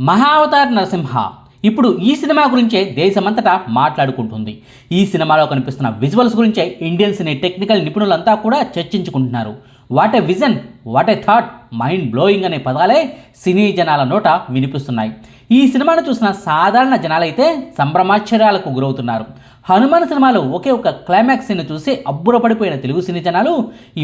మహావతార్ నరసింహ. ఇప్పుడు ఈ సినిమా గురించే దేశమంతటా మాట్లాడుకుంటుంది. ఈ సినిమాలో కనిపిస్తున్న విజువల్స్ గురించే ఇండియన్ సినీ టెక్నికల్ నిపుణులంతా కూడా చర్చించుకుంటున్నారు. What a vision what a thought mind blowing అనే పదాలే సినీ జనాల నోట వినిపిస్తున్నాయి. ఈ సినిమాను చూసిన సాధారణ జనాలైతే సంభ్రమాశ్చర్యాలకు గురవుతున్నారు. హనుమాన్ సినిమాలో ఒకే ఒక క్లైమాక్స్ సీన్ చూసి అబ్బురపడిపోయిన తెలుగు సినీ జనాలు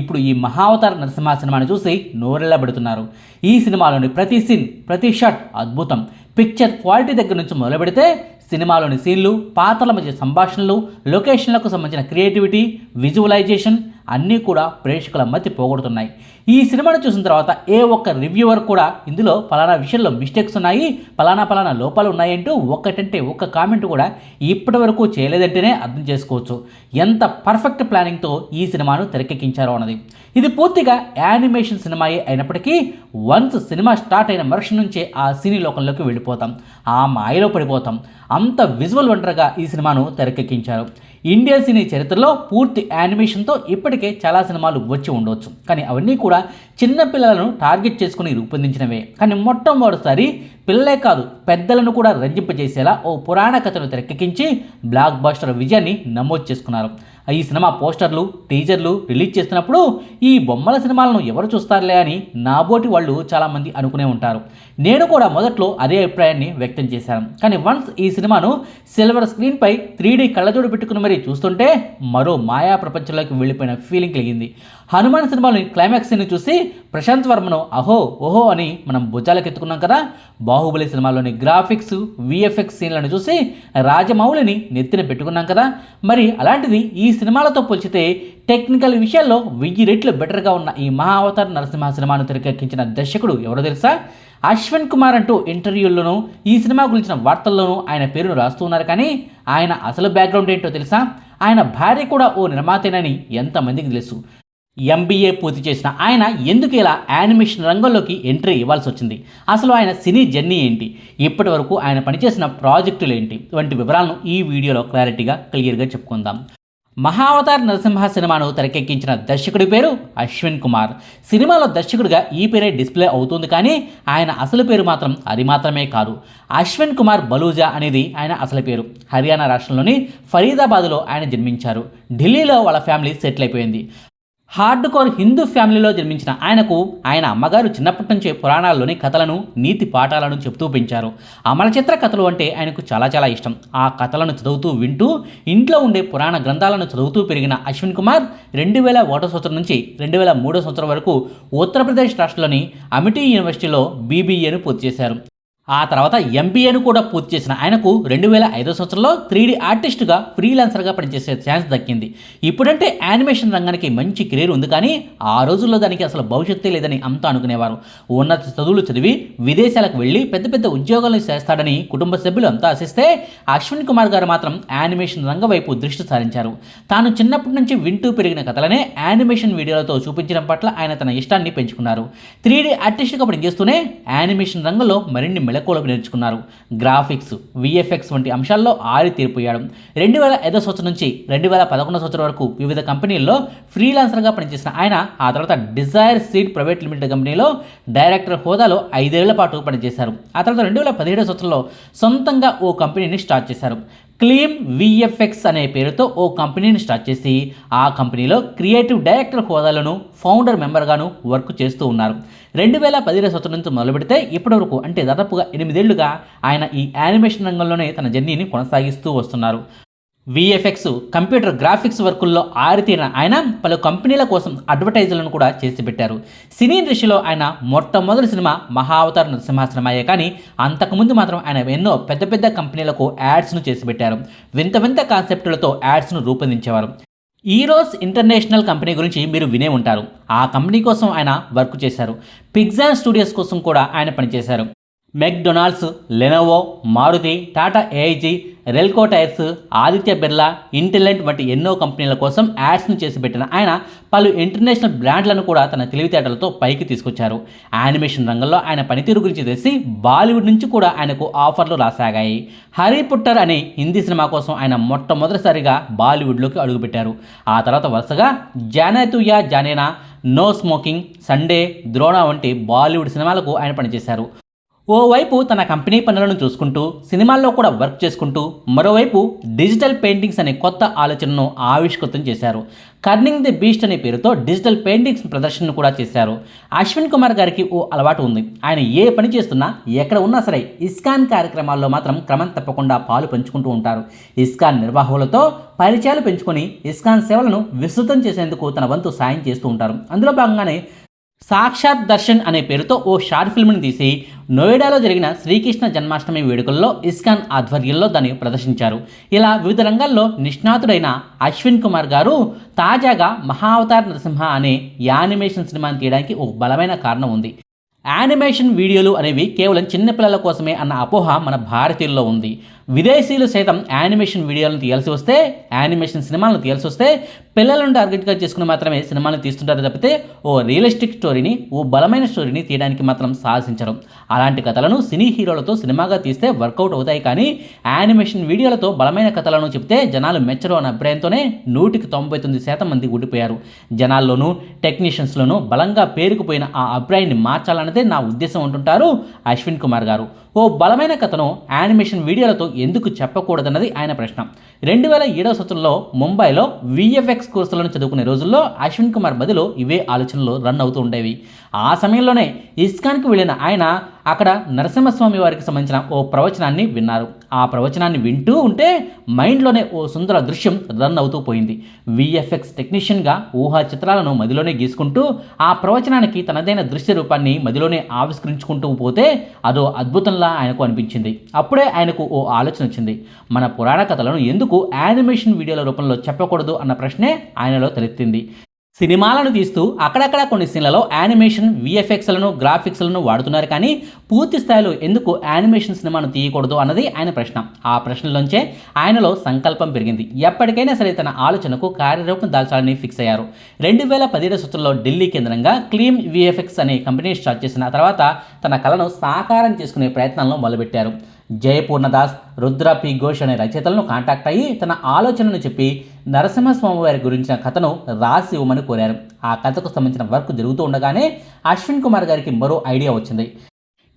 ఇప్పుడు ఈ మహావతార నరసింహ సినిమాను చూసి నోరెళ్ళబెడుతున్నారు. ఈ సినిమాలోని ప్రతి సీన్ ప్రతి షాట్ అద్భుతం. పిక్చర్ క్వాలిటీ దగ్గర నుంచి మొదలుపెడితే సినిమాలోని సీన్లు పాత్రల మధ్య సంభాషణలు లొకేషన్లకు సంబంధించిన క్రియేటివిటీ విజువలైజేషన్ అన్నీ కూడా ప్రేక్షకుల మధ్య పోగొడుతున్నాయి. ఈ సినిమాను చూసిన తర్వాత ఏ ఒక్క రివ్యూవర్ కూడా ఇందులో ఫలానా విషయంలో మిస్టేక్స్ ఉన్నాయి ఫలానా ఫలానా లోపాలు ఉన్నాయంటూ ఒక్కటంటే ఒక్క కామెంట్ కూడా ఇప్పటి వరకు చేయలేదంటేనే అర్థం చేసుకోవచ్చు. ఎంత పర్ఫెక్ట్ ప్లానింగ్తో ఈ సినిమాను తెరకెక్కించారో అన్నది. ఇది పూర్తిగా యానిమేషన్ సినిమాయే అయినప్పటికీ వన్స్ సినిమా స్టార్ట్ అయిన మరుషి నుంచే ఆ సినీ లోకంలోకి వెళ్ళిపోతాం. ఆ మాయలో పడిపోతాం. అంత విజువల్ వండర్గా ఈ సినిమాను తెరకెక్కించారు. ఇండియన్ సినీ చరిత్రలో పూర్తి యానిమేషన్తో ఇప్పటికే చాలా సినిమాలు వచ్చి ఉండవచ్చు కానీ అవన్నీ కూడా చిన్న పిల్లలను టార్గెట్ చేసుకుని రూపొందించినవే. కానీ మొట్టమొదటిసారి పిల్లలే కాదు పెద్దలను కూడా రంజింపజేసేలా ఓ పురాణ కథను తెరకెక్కించి బ్లాక్ బాస్టర్ విజయాన్ని నమోదు చేసుకున్నారు. ఈ సినిమా పోస్టర్లు టీజర్లు రిలీజ్ చేస్తున్నప్పుడు ఈ బొమ్మల సినిమాలను ఎవరు చూస్తారులే అని నాబోటి వాళ్ళు చాలామంది అనుకునే ఉంటారు. నేను కూడా మొదట్లో అదే అభిప్రాయాన్ని వ్యక్తం చేశాను. కానీ వన్స్ ఈ సినిమాను సిల్వర్ స్క్రీన్పై త్రీ డీ కళ్ళజోడు పెట్టుకుని మరీ చూస్తుంటే మరో మాయా ప్రపంచంలోకి వెళ్ళిపోయిన ఫీలింగ్ కలిగింది. హనుమాన్ సినిమాలోని క్లైమాక్స్ని చూసి ప్రశాంత్ వర్మను అహో ఓహో అని మనం భుజాలకు ఎత్తుకున్నాం కదా బాహుబలి సినిమాలోని గ్రాఫిక్స్ విఎఫ్ఎక్స్ సీన్లను చూసి రాజమౌళిని నెత్తిన పెట్టుకున్నాం కదా. మరి అలాంటిది ఈ సినిమాలతో పోల్చితే టెక్నికల్ విషయాల్లో వెయ్యి రెట్లు బెటర్గా ఉన్న ఈ మహావతార్ నరసింహ సినిమాను తెరకెక్కించిన దర్శకుడు ఎవరో తెలుసా? అశ్విన్ కుమార్ అంటూ ఇంటర్వ్యూల్లోనూ ఈ సినిమా గురించిన వార్తల్లోనూ ఆయన పేరును రాస్తూ ఉన్నారు కానీ ఆయన అసలు బ్యాక్గ్రౌండ్ ఏంటో తెలుసా? ఆయన భార్య కూడా ఓ నిర్మాతేనని ఎంతమందికి తెలుసు? ఎంబీఏ పూర్తి చేసిన ఆయన ఎందుకు ఇలా యానిమేషన్ రంగంలోకి ఎంట్రీ ఇవ్వాల్సి వచ్చింది? అసలు ఆయన సినీ జర్నీ ఏంటి? ఇప్పటి వరకు ఆయన పనిచేసిన ప్రాజెక్టులు ఏంటి? వంటి వివరాలను ఈ వీడియోలో క్లారిటీగా క్లియర్గా చెప్పుకుందాం. మహావతార్ నరసింహ సినిమాను తెరకెక్కించిన దర్శకుడి పేరు అశ్విన్ కుమార్. సినిమాలో దర్శకుడిగా ఈ పేరే డిస్ప్లే అవుతుంది కానీ ఆయన అసలు పేరు మాత్రం అది మాత్రమే కాదు. అశ్విన్ కుమార్ బలూజా అనేది ఆయన అసలు పేరు. హర్యానా రాష్ట్రంలోని ఫరీదాబాద్లో ఆయన జన్మించారు. ఢిల్లీలో వాళ్ళ ఫ్యామిలీ సెటిల్ అయిపోయింది. హార్డ్ కోర్ హిందూ ఫ్యామిలీలో జన్మించిన ఆయనకు ఆయన అమ్మగారు చిన్నప్పటి నుంచే పురాణాల్లోని కథలను నీతి పాఠాలను చెబుతూ పెంచారు. అమలచిత్ర కథలు అంటే ఆయనకు చాలా చాలా ఇష్టం. ఆ కథలను చదువుతూ వింటూ ఇంట్లో ఉండే పురాణ గ్రంథాలను చదువుతూ పెరిగిన అశ్విన్ కుమార్ రెండు వేల ఒకటో సంవత్సరం నుంచి రెండు వేల మూడో సంవత్సరం వరకు ఉత్తరప్రదేశ్ రాష్ట్రంలోని అమిటీ యూనివర్సిటీలో బీబీఏను పూర్తి చేశారు. ఆ తర్వాత ఎంబీఏను కూడా పూర్తి చేసిన ఆయనకు రెండు వేల ఐదో సంవత్సరంలో త్రీ డీ ఆర్టిస్ట్గా ఫ్రీలాన్సర్గా పనిచేసే ఛాన్స్ దక్కింది. ఇప్పుడంటే యానిమేషన్ రంగానికి మంచి కెరీర్ ఉంది కానీ ఆ రోజుల్లో దానికి అసలు భవిష్యత్తే లేదని అంతా అనుకునేవారు. ఉన్నత చదువులు చదివి విదేశాలకు వెళ్ళి పెద్ద పెద్ద ఉద్యోగాలు చేస్తాడని కుటుంబ సభ్యులు అంతా ఆశిస్తే అశ్విన్ కుమార్ గారు మాత్రం యానిమేషన్ రంగం వైపు దృష్టి సారించారు. తాను చిన్నప్పటి నుంచి వింటూ పెరిగిన కథలనే యానిమేషన్ వీడియోలతో చూపించడం పట్ల ఆయన తన ఇష్టాన్ని పెంచుకున్నారు. త్రీ డీ ఆర్టిస్ట్గా పనిచేస్తూనే యానిమేషన్ రంగంలో మరిన్ని మెళకువలు నేర్చుకున్నారు. గ్రాఫిక్స్ విఎఫ్ఎక్స్ వంటి అంశాల్లో ఆరి తీరిపోయాడు. రెండు వేల ఐదో సంవత్సరం నుంచి రెండు వేల పదకొండో సంవత్సరం వరకు వివిధ కంపెనీల్లో ఫ్రీలాన్సర్గా పనిచేసిన ఆయన ఆ తర్వాత డిజైర్ సీడ్ ప్రైవేట్ లిమిటెడ్ కంపెనీలో డైరెక్టర్ హోదాలో ఐదేళ్ళ పాటు పనిచేశారు. ఆ తర్వాత రెండు వేల పదిహేడో సంవత్సరంలో సొంతంగా ఓ కంపెనీని స్టార్ట్ చేశారు. క్లీమ్ విఎఫ్ఎక్స్ అనే పేరుతో ఓ కంపెనీని స్టార్ట్ చేసి ఆ కంపెనీలో క్రియేటివ్ డైరెక్టర్ హోదాలను ఫౌండర్ మెంబర్గాను వర్క్ చేస్తూ ఉన్నారు. రెండు వేల పదిహేను సంవత్సరం నుంచి మొదలు పెడితే ఇప్పటివరకు అంటే దాదాపుగా ఎనిమిదేళ్ళుగా ఆయన ఈ యానిమేషన్ రంగంలోనే తన జర్నీని కొనసాగిస్తూ వస్తున్నారు. విఎఫ్ఎక్స్ కంప్యూటర్ గ్రాఫిక్స్ వర్కుల్లో ఆరితీరిన ఆయన పలు కంపెనీల కోసం అడ్వర్టైజర్లను కూడా చేసి పెట్టారు. సినీ ఇండస్ట్రీలో ఆయన మొట్టమొదటి సినిమా మహావతార నరసింహ సినిమాయే కానీ అంతకుముందు మాత్రం ఆయన ఎన్నో పెద్ద పెద్ద కంపెనీలకు యాడ్స్ను చేసి పెట్టారు. వింత వింత కాన్సెప్టులతో యాడ్స్ను రూపొందించేవారు. ఈరోస్ ఇంటర్నేషనల్ కంపెనీ గురించి మీరు వినే ఉంటారు. ఆ కంపెనీ కోసం ఆయన వర్క్ చేశారు. పిగ్జాన్ స్టూడియోస్ కోసం కూడా ఆయన పనిచేశారు. McDonald's Lenovo Maruti Tata AIG Ralco tyres Aditya Birla ఇంటెలెంట్ వంటి ఎన్నో కంపెనీల కోసం యాడ్స్ను చేసి పెట్టిన ఆయన పలు ఇంటర్నేషనల్ బ్రాండ్లను కూడా తన తెలివితేటలతో పైకి తీసుకొచ్చారు. యానిమేషన్ రంగంలో ఆయన పనితీరు గురించి తెలిసి బాలీవుడ్ నుంచి కూడా ఆయనకు ఆఫర్లు రాసాగాయి. హరీ పుట్టర్ అనే హిందీ సినిమా కోసం ఆయన మొట్టమొదటిసారిగా బాలీవుడ్లోకి అడుగుపెట్టారు. ఆ తర్వాత వరుసగా Jaane Tu Ya Jaane Na no smoking Sunday Drona వంటి బాలీవుడ్ సినిమాలకు ఆయన పనిచేశారు. ఓవైపు తన కంపెనీ పనులను చూసుకుంటూ సినిమాల్లో కూడా వర్క్ చేసుకుంటూ మరోవైపు డిజిటల్ పెయింటింగ్స్ అనే కొత్త ఆలోచనను ఆవిష్కృతం చేశారు. కర్నింగ్ ది బీస్ట్ అనే పేరుతో డిజిటల్ పెయింటింగ్స్ ప్రదర్శనను కూడా చేశారు. అశ్విన్ కుమార్ గారికి ఓ అలవాటు ఉంది. ఆయన ఏ పని చేస్తున్నా ఎక్కడ ఉన్నా సరే ఇస్కాన్ కార్యక్రమాల్లో మాత్రం క్రమం తప్పకుండా పాలు పంచుకుంటూ ఉంటారు. ఇస్కాన్ నిర్వాహకులతో పరిచయాలు పెంచుకొని ఇస్కాన్ సేవలను విస్తృతం చేసేందుకు తన వంతు సాయం చేస్తూ ఉంటారు. అందులో భాగంగానే సాక్షాత్ దర్శన్ అనే పేరుతో ఓ షార్ట్ ఫిల్మ్ని తీసి నోయిడాలో జరిగిన శ్రీకృష్ణ జన్మాష్టమి వేడుకల్లో ఇస్కాన్ ఆధ్వర్యంలో దాన్ని ప్రదర్శించారు. ఇలా వివిధ రంగాల్లో నిష్ణాతుడైన అశ్విన్ కుమార్ గారు తాజాగా మహావతార్ నరసింహ అనే యానిమేషన్ సినిమాని తీయడానికి ఓ బలమైన కారణం ఉంది. యానిమేషన్ వీడియోలు అనేవి కేవలం చిన్నపిల్లల కోసమే అన్న అపోహ మన భారతీయుల్లో ఉంది. విదేశీయులు సైతం యానిమేషన్ వీడియోలను తీయాల్సి వస్తే యానిమేషన్ సినిమాలను తీయాల్సి వస్తే పిల్లలను టార్గెట్గా చేసుకుని మాత్రమే సినిమాలను తీస్తుంటారు తప్పితే ఓ రియలిస్టిక్ స్టోరీని ఓ బలమైన స్టోరీని తీయడానికి మాత్రం సాహసించరు అలాంటి కథలను సినీ హీరోలతో సినిమాగా తీస్తే వర్కౌట్ అవుతాయి కానీ యానిమేషన్ వీడియోలతో బలమైన కథలను చెప్తే జనాలు మెచ్చరు అన్న అభిప్రాయంతోనే నూటికి తొంభై తొమ్మిది శాతం మంది ఉండిపోయారు జనాల్లోనూ టెక్నీషియన్స్లోనూ బలంగా పేరుకుపోయిన ఆ అభిప్రాయాన్ని మార్చాలన్నదే నా ఉద్దేశం అంటుంటారు అశ్విన్ కుమార్ గారు. ఓ బలమైన కథను యానిమేషన్ వీడియోలతో ఎందుకు చెప్పకూడదన్నది ఆయన ప్రశ్న. రెండు వేల ఏడవ సంవత్సరంలో ముంబైలో విఎఫ్ఎక్స్ కోర్సులను చదువుకునే రోజుల్లో అశ్విన్ కుమార్ బదులు ఇవే ఆలోచనలు రన్ అవుతూ ఉండేవి. ఆ సమయంలోనే ఇస్కాన్కి వెళ్ళిన ఆయన అక్కడ నరసింహస్వామి వారికి సంబంధించిన ఓ ప్రవచనాన్ని విన్నారు. ఆ ప్రవచనాన్ని వింటూ ఉంటే మైండ్లోనే ఓ సుందర దృశ్యం రన్ అవుతూ పోయింది. విఎఫ్ఎక్స్ టెక్నీషియన్గా ఊహా చిత్రాలను మదిలోనే గీసుకుంటూ ఆ ప్రవచనానికి తనదైన దృశ్య రూపాన్ని మదిలోనే ఆవిష్కరించుకుంటూ పోతే అదో అద్భుతంలా ఆయనకు అనిపించింది. అప్పుడే ఆయనకు ఓ ఆలోచన వచ్చింది. మన పురాణ కథలను ఎందుకు యానిమేషన్ వీడియోల రూపంలో చెప్పకూడదు అన్న ప్రశ్నే ఆయనలో తలెత్తింది. సినిమాలను తీస్తూ అక్కడక్కడ కొన్ని సీన్లలో యానిమేషన్ విఎఫ్ఎక్స్లను గ్రాఫిక్స్లను వాడుతున్నారు కానీ పూర్తి స్థాయిలో ఎందుకు యానిమేషన్ సినిమాను తీయకూడదు అన్నది ఆయన ప్రశ్న. ఆ ప్రశ్నలోంచే ఆయనలో సంకల్పం పెరిగింది. ఎప్పటికైనా సరే తన ఆలోచనకు కార్యరూపం దాల్చాలని ఫిక్స్ అయ్యారు. రెండు వేల పదిహేడు సంవత్సరంలో ఢిల్లీ కేంద్రంగా క్లీమ్ విఎఫ్ఎక్స్ అనే కంపెనీ స్టార్ట్ చేసిన తర్వాత తన కళను సాకారం చేసుకునే ప్రయత్నాలను మొదలుపెట్టారు. జయపూర్ణదాస్ రుద్ర పి. ఘోష్ అనే రచయితలను కాంటాక్ట్ అయ్యి తన ఆలోచనను చెప్పి నరసింహస్వామి వారి గురించిన కథను రాసి ఇవ్వమని కోరారు. ఆ కథకు సంబంధించిన వర్క్ జరుగుతూ ఉండగానే అశ్విన్ కుమార్ గారికి మరో ఐడియా వచ్చింది.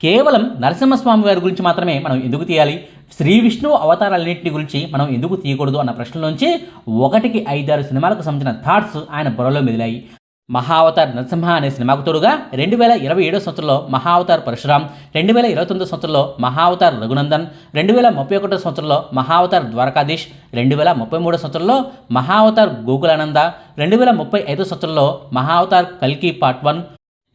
కేవలం నరసింహస్వామి వారి గురించి మాత్రమే మనం ఎందుకు తీయాలి? శ్రీ విష్ణు అవతారాలన్నింటి గురించి మనం ఎందుకు తీయకూడదు అన్న ప్రశ్నలోంచి ఒకటికి ఐదారు సినిమాలకు సంబంధించిన థాట్స్ ఆయన బుర్రలో మెదిలాయి. మహావతార్ నరసింహ అనే సినిమాకు తోడుగా రెండు వేల ఇరవై ఏడో సంవత్సరంలో మహావతార్ పరశురాం రెండు వేల ఇరవై తొమ్మిదో సంవత్సరంలో మహావతార్ రఘునందన్ రెండు వేల ముప్పై ఒకటో సంవత్సరంలో మహావతార్ ద్వారకాధీష్ రెండు వేల ముప్పై మూడో సంవత్సరంలో మహావతార్ గోకులానంద రెండు వేల ముప్పై ఐదో సంవత్సరంలో మహావతార్ కల్కి పార్ట్ వన్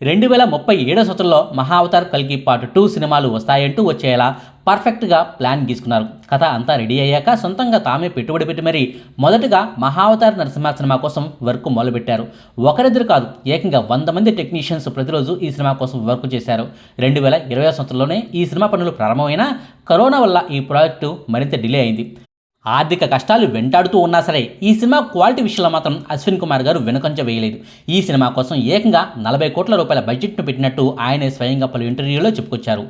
రెండు వేల ముప్పై ఏడో సంవత్సరంలో మహావతార్ కల్కి పార్ట్ టూ సినిమాలు వస్తాయంటూ వచ్చేలా పర్ఫెక్ట్గా ప్లాన్ గీసుకున్నారు. కథ అంతా రెడీ అయ్యాక సొంతంగా తామే పెట్టుబడి పెట్టి మరీ మొదటగా మహావతార్ నరసింహ సినిమా కోసం వర్క్ మొదలుపెట్టారు. ఒకరిద్దరు కాదు ఏకంగా వంద మంది టెక్నీషియన్స్ ప్రతిరోజు ఈ సినిమా కోసం వర్క్ చేశారు. రెండు వేల ఇరవై సంవత్సరంలోనే ఈ సినిమా పనులు ప్రారంభమైనా కరోనా వల్ల ఈ ప్రాజెక్టు మరింత డిలే అయింది. ఆర్థిక కష్టాలు వెంటాడుతూ ఉన్నా సరే ఈ సినిమా క్వాలిటీ విషయంలో మాత్రం అశ్విన్ కుమార్ గారు వెనుకంచ వేయలేదు. ఈ సినిమా కోసం ఏకంగా నలభై కోట్ల రూపాయల బడ్జెట్ను పెట్టినట్టు ఆయనే స్వయంగా పలు ఇంటర్వ్యూలో చెప్పుకొచ్చారు.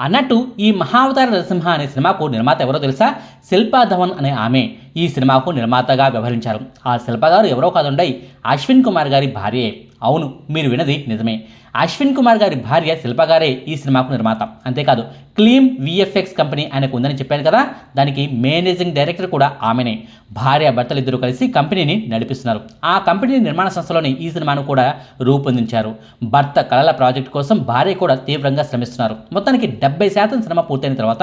అన్నట్టు ఈ మహావతార నరసింహ అనే సినిమాకు నిర్మాత ఎవరో తెలుసా? శిల్పా ధవన్ అనే ఆమె ఈ సినిమాకు నిర్మాతగా వ్యవహరించారు. ఆ శిల్ప గారు ఎవరో కాదుండై అశ్విన్ కుమార్ గారి భార్యే. అవును మీరు వినది నిజమే. అశ్విన్ కుమార్ గారి భార్య శిల్ప గారే ఈ సినిమాకు నిర్మాత. అంతేకాదు క్లీమ్ విఎఫ్ఎక్స్ కంపెనీ ఆయనకు ఉందని చెప్పాను కదా దానికి మేనేజింగ్ డైరెక్టర్ కూడా ఆమెనే. భార్య భర్తలిద్దరూ కలిసి కంపెనీని నడిపిస్తున్నారు. ఆ కంపెనీ నిర్మాణ సంస్థలోని ఈ సినిమాను కూడా రూపొందించారు. భర్త కళల ప్రాజెక్ట్ కోసం భార్య కూడా తీవ్రంగా శ్రమిస్తున్నారు. మొత్తానికి డెబ్బై శాతం సినిమా పూర్తయిన తర్వాత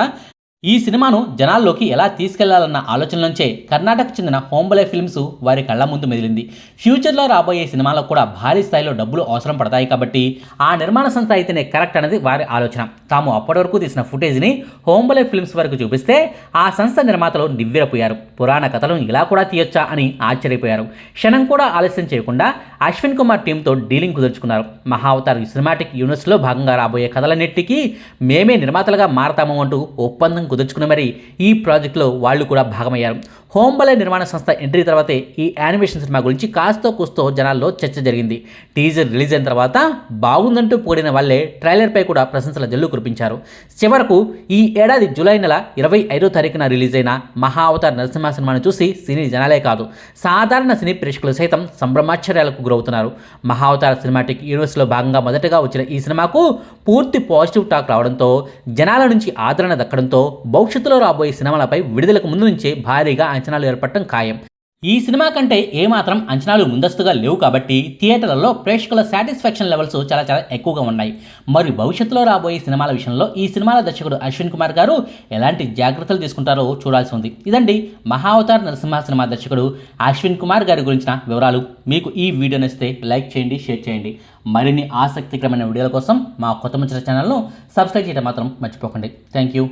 ఈ సినిమాను జనాల్లోకి ఎలా తీసుకెళ్ళాలన్న ఆలోచనలోంచే నుంచే కర్ణాటక చెందిన హోంబలే ఫిల్మ్స్ వారి కళ్ళ ముందు మెదిలింది. ఫ్యూచర్లో రాబోయే సినిమాలకు కూడా భారీ స్థాయిలో డబ్బులు అవసరం పడతాయి కాబట్టి ఆ నిర్మాణ సంస్థ అయితేనే కరెక్ట్ అనేది వారి ఆలోచన. తాము అప్పటి వరకు తీసిన ఫుటేజ్ని హోంబలే ఫిల్మ్స్ వరకు చూపిస్తే ఆ సంస్థ నిర్మాతలు నివ్వెరపోయారు. పురాణ కథలను ఇలా కూడా తీయొచ్చా అని ఆశ్చర్యపోయారు. క్షణం కూడా ఆలస్యం చేయకుండా అశ్విన్ కుమార్ టీంతో డీలింగ్ కుదుర్చుకున్నారు. మహావతార్ సినిమాటిక్ యూనివర్స్లో భాగంగా రాబోయే కథలన్నిటికీ మేమే నిర్మాతలుగా మారతాము అంటూ ఒప్పందం కుదుర్చుకుని మరి ఈ ప్రాజెక్టులో వాళ్ళు కూడా భాగమయ్యారు. హోంబలే నిర్మాణ సంస్థ ఎంట్రీ తర్వాతే ఈ యానిమేషన్ సినిమా గురించి కాస్తో కూస్తో జనాల్లో చర్చ జరిగింది. టీజర్ రిలీజ్ అయిన తర్వాత బాగుందంటూ పొగిడిన వాళ్ళే ట్రైలర్పై కూడా ప్రశంసల జల్లు కురిపించారు. చివరకు ఈ ఏడాది జూలై నెల ఇరవై ఐదో తారీఖున రిలీజ్ అయిన మహా అవతార్ నరసింహ సినిమాను చూసి సినీ జనాలే కాదు సాధారణ సినీ ప్రేక్షకులు సైతం సంభ్రమాశ్చర్యాలకు గురవుతున్నారు. మహా అవతార్ సినిమాటిక్ యూనివర్స్లో భాగంగా మొదటగా వచ్చిన ఈ సినిమాకు పూర్తి పాజిటివ్ టాక్ రావడంతో జనాల నుంచి ఆదరణ దక్కడంతో భవిష్యత్తులో రాబోయే సినిమాలపై విడుదలకు ముందు నుంచే భారీగా అంచనాలు ఏర్పడటం ఖాయం. ఈ సినిమా కంటే ఏమాత్రం అంచనాలు ముందస్తుగా లేవు కాబట్టి థియేటర్లలో ప్రేక్షకుల సాటిస్ఫాక్షన్ లెవెల్స్ చాలా చాలా ఎక్కువగా ఉన్నాయి. మరి భవిష్యత్తులో రాబోయే సినిమాల విషయంలో ఈ సినిమాల దర్శకుడు అశ్విన్ కుమార్ గారు ఎలాంటి జాగ్రత్తలు తీసుకుంటారో చూడాల్సి ఉంది. ఇదండి మహావతార్ నరసింహ సినిమా దర్శకుడు అశ్విన్ కుమార్ గారి గురించిన వివరాలు. మీకు ఈ వీడియో నచ్చితే లైక్ చేయండి షేర్ చేయండి. మరిన్ని ఆసక్తికరమైన వీడియోల కోసం మా కొత్త ముచ్చట ఛానల్ను సబ్స్క్రైబ్ చేయడం మాత్రం మర్చిపోకండి. Thank you